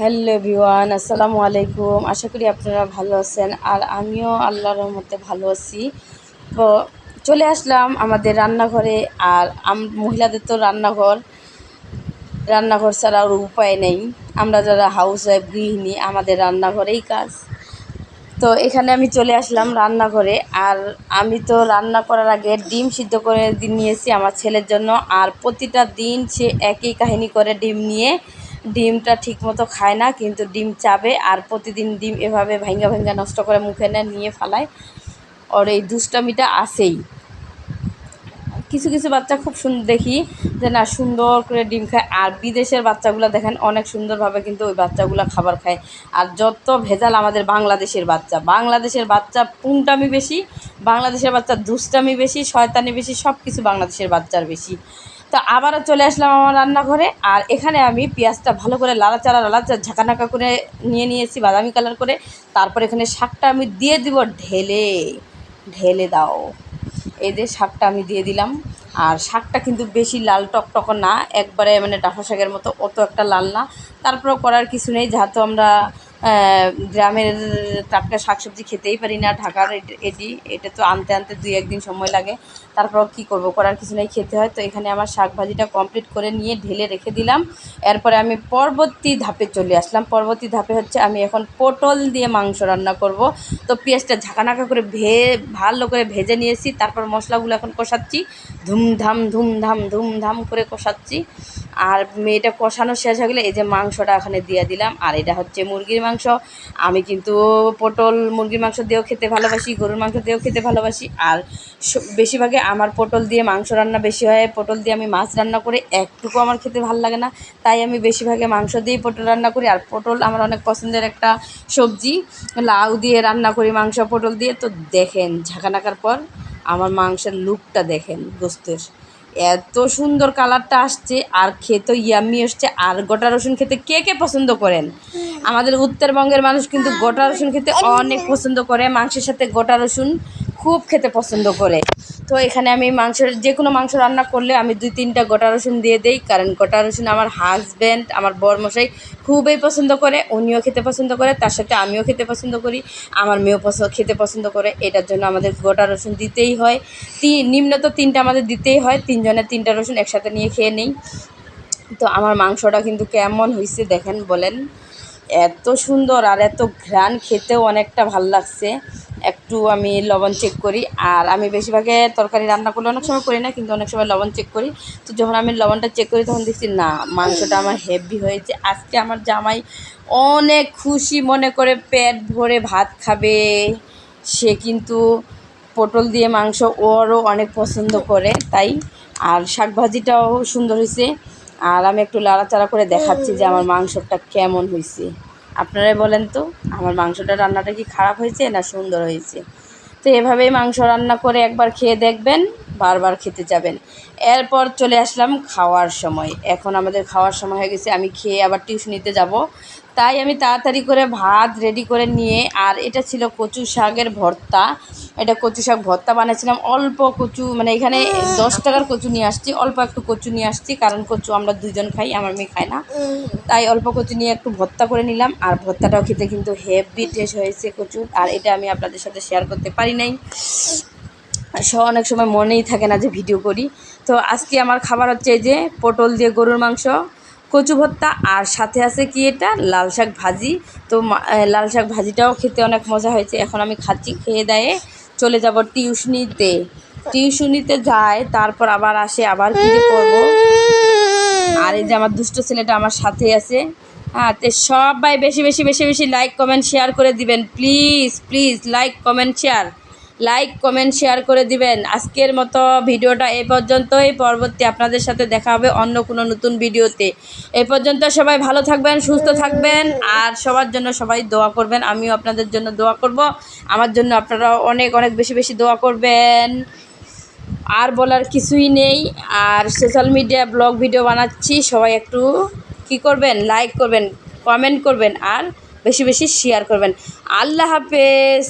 Hello V1 আসসালামু আলাইকুম। আশা করি আপনারা ভালো আছেন আর আমিও আল্লাহর রহমতে ভালো আছি। তো চলে আসলাম আমাদের রান্নাঘরে আর মহিলাদের তো রান্নাঘর। রান্নাঘর ছাড়া আর উপায় নেই। আমরা যারা হাউস ওয়াইফ গৃহিণী, আমাদের রান্নাঘরেই কাজ। তো এখানে আমি চলে আসলাম রান্নাঘরে আর আমি তো রান্না করার আগে ডিম সিদ্ধ করে নিয়েছি আমার ছেলের জন্য। আর প্রতিটা দিন সে একই কাহিনী করে ডিম নিয়ে ডিমটা ঠিকমতো খায় না, কিন্তু ডিম চাবে আর প্রতিদিন ডিম এভাবে ভাঙ্গা ভাঙ্গা নষ্ট করে মুখে নেয় নিয়ে ফালায়। ওর এই দুষ্টামিটা আসেই কিছু কিছু বাচ্চা খুব সুন্দর দেখি যে না সুন্দর করে ডিম খায়। আর বিদেশের বাচ্চাগুলো দেখেন অনেক সুন্দরভাবে কিন্তু ওই বাচ্চাগুলো খাবার খায়। আর যত ভেজাল আমাদের বাংলাদেশের বাচ্চা বাংলাদেশের বাচ্চা পুংটামি বেশি, বাংলাদেশের বাচ্চা দুষ্টামি বেশি, শয়তানি বেশি সব কিছু বাংলাদেশের বাচ্চার বেশি। তো আবারও চলে আসলাম আমার রান্নাঘরে, আর এখানে আমি পেঁয়াজটা ভালো করে লাড়াচাড়া লাড়াচাড়া ঝাঁকানাকা করে নিয়ে নিয়েছি বাদামি কালার করে। তারপর এখানে শাকটা আমি দিয়ে দিব, ঢেলে ঢেলে দাও। এই যে শাকটা আমি দিয়ে দিলাম। আর শাকটা কিন্তু বেশি লাল টকটক না, একবারে মানে ডাঁটা শাকের মতো অত একটা লাল না। তারপরেও করার কিছু নেই, যেহেতু আমরা গ্রামের টাটকা শাকসবজি খেতেই পারি না, ঢাকার এটি, এটা তো আনতে আনতে দুই একদিন সময় লাগে। তারপর কী করব? করার কিছু নেই, খেতে হয়। তো এখানে আমার শাক ভাজিটা কমপ্লিট করে নিয়ে ঢেলে রেখে দিলাম। এরপরে আমি পরবর্তী ধাপে চলে আসলাম। পরবর্তী ধাপে হচ্ছে আমি এখন পটল দিয়ে মাংস রান্না করব। তো পেঁয়াজটা ঝাঁকানাকা করে ভে, ভালো করে ভেজে নিয়েছি। তারপর মশলাগুলো এখন কষাচ্ছি। ধুমধাম ধুমধাম ধুমধাম করে কষাচ্ছি। আর মেয়েটা কষানো শেষ হয়ে গেলে এই যে মাংসটা এখানে দিয়ে দিলাম। আর এটা হচ্ছে মুরগির মাংস। আমি কিন্তু পটল মুরগির মাংস দিয়েও খেতে ভালোবাসি, গরুর মাংস দিয়েও খেতে ভালোবাসি। আর বেশিরভাগে আমার পটল দিয়ে মাংস রান্না বেশি হয়। পটল দিয়ে আমি মাছ রান্না করে, একটুকু আমার খেতে ভালো লাগে না। তাই আমি বেশিরভাগে মাংস দিয়েই পটল রান্না করি। আর পটল আমার অনেক পছন্দের একটা সবজি। লাউ দিয়ে রান্না করি মাংস, পটল দিয়ে। তো দেখেন, ঝাঁকানাকার পর আমার মাংসের লুকটা দেখেন, গোস্তের। এত সুন্দর কালারটা আসছে, আর খেতে ইয়াম্মি আসছে আর গোটা রসুন খেতে কে কে পছন্দ করেন? আমাদের উত্তরবঙ্গের মানুষ কিন্তু গোটা রসুন খেতে অনেক পছন্দ করে, মাংসের সাথে গোটা রসুন। খুব খেতে পছন্দ করে। তো এখানে আমি মাংসের যে কোনো মাংস রান্না করলে আমি দুই তিনটা গোটা রসুন দিয়ে দেই, কারণ গোটা রসুন আমার হাজব্যান্ড আমার বরমশাই খুবই পছন্দ করে, উনিও খেতে পছন্দ করে, তার সাথে আমিও খেতে পছন্দ করি, আমার মেয়েও পছন্দ খেতে পছন্দ করে, এটার জন্য আমাদের গোটা রসুন দিতেই হয়। তিন নিম্নত তিনটা আমাদের দিতেই হয় তিনজনের তিনটা রসুন একসাথে নিয়ে খেয়ে নেই। তো আমার মাংসটা কিন্তু কেমন হয়েছে দেখেন বলেন। এত সুন্দর আর এত ঘ্রাণ, খেতেও অনেকটা ভালো লাগছে। একটু আমি লবণ চেক করি। আর আমি বেশিরভাগে তরকারি রান্না করলে অনেক সময় করি না, কিন্তু অনেক সময় লবণ চেক করি। তো যখন আমি লবণটা চেক করি, তখন দেখছি না, মাংসটা আমার হেভি হয়েছে। আজকে আমার জামাই অনেক খুশি মনে করে পেট ভরে ভাত খাবে। সে কিন্তু পটল দিয়ে মাংস ওরও অনেক পছন্দ করে, তাই। আর শাক ভাজিটাও সুন্দর হয়েছে। আর আমি একটু লাড়াচাড়া করে দেখাচ্ছি যে আমার মাংসটা কেমন হয়েছে। আপনারাই বলেন তো, আমার মাংসটা রান্নাটা কি খারাপ হয়েছে না সুন্দর হয়েছে? তো এভাবেই মাংস রান্না করে একবার খেয়ে দেখবেন। বারবার খেতে যাবেন। এরপর চলে আসলাম খাওয়ার সময়। এখন আমাদের খাওয়ার সময় হয়ে গেছে, আমি খেয়ে আবার টিউশনিতে যাব। তাই আমি তাড়াতাড়ি করে ভাত রেডি করে নিয়ে, আর এটা ছিল কচু শাকের ভর্তা। এটা কচু শাক ভর্তা বানিয়েছিলাম। অল্প কচু মানে এখানে দশ টাকার কচু নিয়ে আসছি। অল্প একটু কচু নিয়ে আসছি, কারণ কচু আমরা দুজন খাই, আমার মেয়ে খায় না। তাই অল্প কচু নিয়ে একটু ভর্তা করে নিলাম, আর ভর্তাটাও খেতে কিন্তু হেভি টেস্ট হয়েছে কচুর। আর এটা আমি আপনাদের সাথে শেয়ার করতে পারি নাই। অনেক সময় মনেই থাকে না যে ভিডিও করি। তো আজকে আমার খাবার হচ্ছে এই যে পটল দিয়ে গরুর মাংস, কচু ভর্তা, আর সাথে আছে কি এটা? লাল শাক ভাজি। তো লাল শাক ভাজিটাও খেতে অনেক মজা হয়েছে। এখন আমি খাচ্ছি খেয়ে দেয়ে চলে যাব টিউশনিতে। টিউশনিতে যায়, তারপর আবার আসে, আবার কী করব? আর এই যে আমার দুষ্ট ছেলেটা আমার সাথে আছে। হ্যাঁ তো সবাই বেশি বেশি বেশি বেশি লাইক কমেন্ট শেয়ার করে দিবেন। Please please like comment share like comment share করে দিবেন। আজকের মতো ভিডিওটা এ পর্যন্তই। পরবর্তী আপনাদের সাথে দেখা হবে অন্য কোনো নতুন ভিডিওতে। এ পর্যন্ত সবাই ভালো থাকবেন, সুস্থ থাকবেন, আর সবার জন্য সবাই দোয়া করবেন। আমিও আপনাদের জন্য দোয়া করব। আমার জন্য আপনারাও অনেক অনেক বেশি বেশি দোয়া করবেন। আর বলার কিছুই নেই। আর সোশ্যাল মিডিয়া ব্লগ ভিডিও বানাচ্ছি। সবাই একটু কি করবেন? লাইক করবেন কমেন্ট করবেন, আর বেশি বেশি শেয়ার করবেন। আল্লাহ হাফেজ।